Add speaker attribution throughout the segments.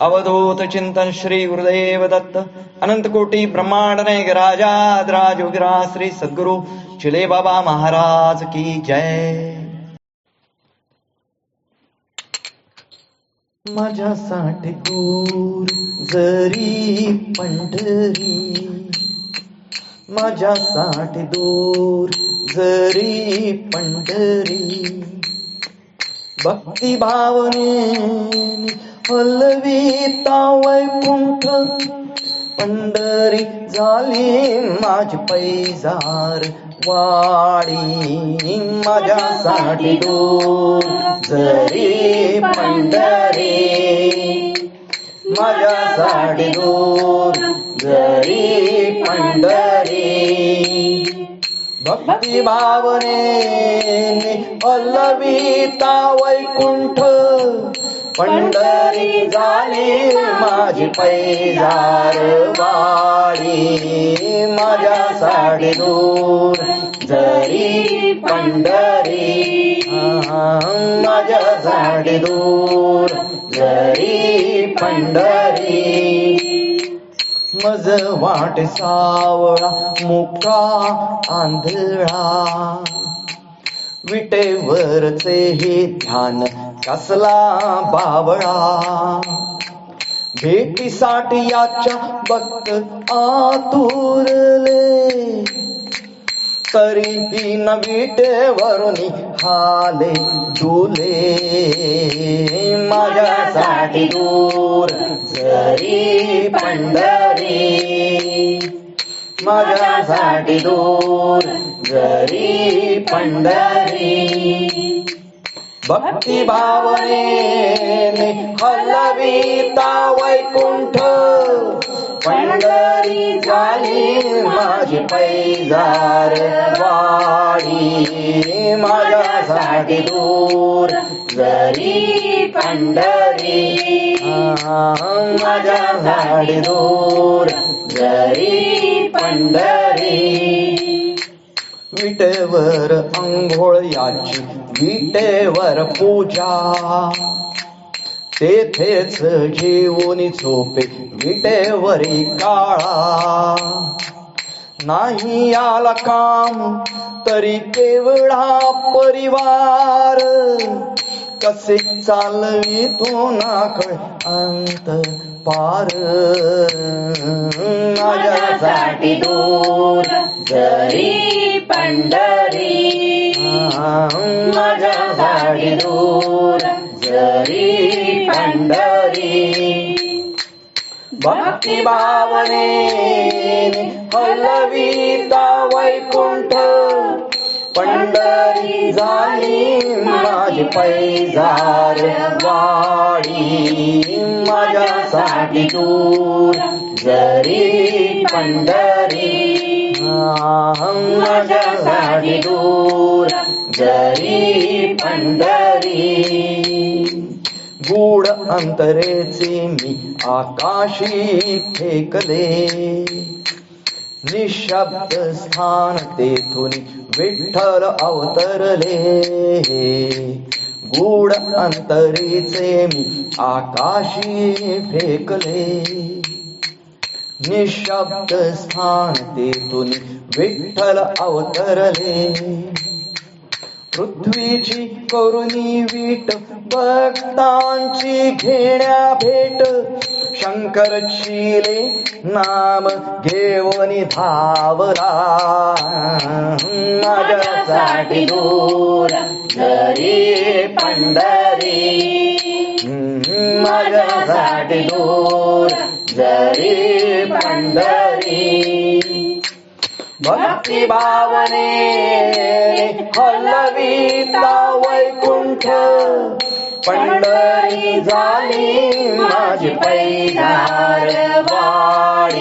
Speaker 1: अवधूत चिंतन श्री गुरुदेव दत्त अनंत कोटी ब्रह्मांड नायक राजा योगिरा श्री सद्गुरु चिले बाबा महाराज की जय। माझ्यासाठी दूर जरी पंढरी माझ्यासाठी दूर जरी पंढरी भक्ती भावने पलवी तावय पुंठ पंढरी झाली माझी पैजार वाडी. माझ्यासाठी दूर जरी पंढरी माझ्यासाठी दूर जरी पंढरी. भक्ती भावने अल्लविता वैकुंठ पंढरी झाली माझी पैजार वाडी माझ्यासाठी दूर जरी पंढरी माझ्यासाठी दूर जरी पंढरी. मज वाट सावळा मुका आंधळा. विटेवरचे हे ध्यान कसला बावळा. भेटीसाठी याच्या भक्त आतुरले. तरीही न विटेवरून हाले डुले. माझ्यासाठी दूर जरी पंढरी. माझ्यासाठी दूर जरी पंढरी. भक्ती भावने हलविता वैकुंठ. पंढरी झाली माझी पैजार. वाडी माझ्यासाठी दूर. जरी पंढरी माझ्यासाठी दूर. जरी पंढरी. विटेवर अंघोळ याची विटेवर पूजा. तेथेच जीवनी झोपे विटेवरी काळा. नाही आला काम तरी केवळा परिवार. कसे चालवी तो नाकळ अंत पार. माझ्यासाठी दूर
Speaker 2: जरी पंढरी.
Speaker 1: माझ्यासाठी दूर
Speaker 2: जरी पंढरी
Speaker 1: भक्ती भावने हलविता वैकुंठ। पंढरी झाली माझी पैजार वाडी। माझ्यासाठी दूर
Speaker 2: जरी पंढरी।
Speaker 1: माझ्यासाठी दूर
Speaker 2: जरी पंढरी।
Speaker 1: अंतरेचे मी आकाशी फेकले. निशब्द स्थान तेथून विठ्ठल अवतरले. गूढ अंतरीचे मी आकाशी फेकले. निशब्द स्थान तेथून विठ्ठल अवतरले. पृथ्वीची करुणी वीट भक्तांची घेण्या भेट. शंकर शिले नाम घेऊन धावला. माझ्यासाठी दूर
Speaker 2: जरी पंढरी.
Speaker 1: माझ्यासाठी दूर
Speaker 2: जरी पंढरी.
Speaker 1: भक्ती भावने हलविता वैकुंठ. पंढरी झाली माझी पैदार वाडी.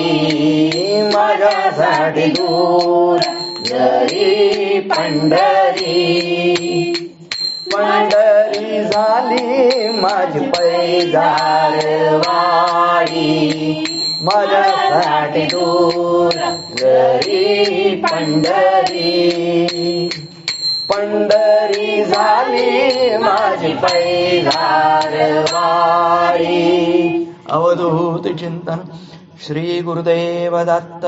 Speaker 1: माझ्यासाठी दूर
Speaker 2: जरी पंढरी.
Speaker 1: पंढरी झाली माझी पैदार वाडी. मला दूर
Speaker 2: जरी पंढरी.
Speaker 1: पंढरी झाली माझी पैदार वाडी अवधूत चिंतन श्री गुरुदेव दत्त.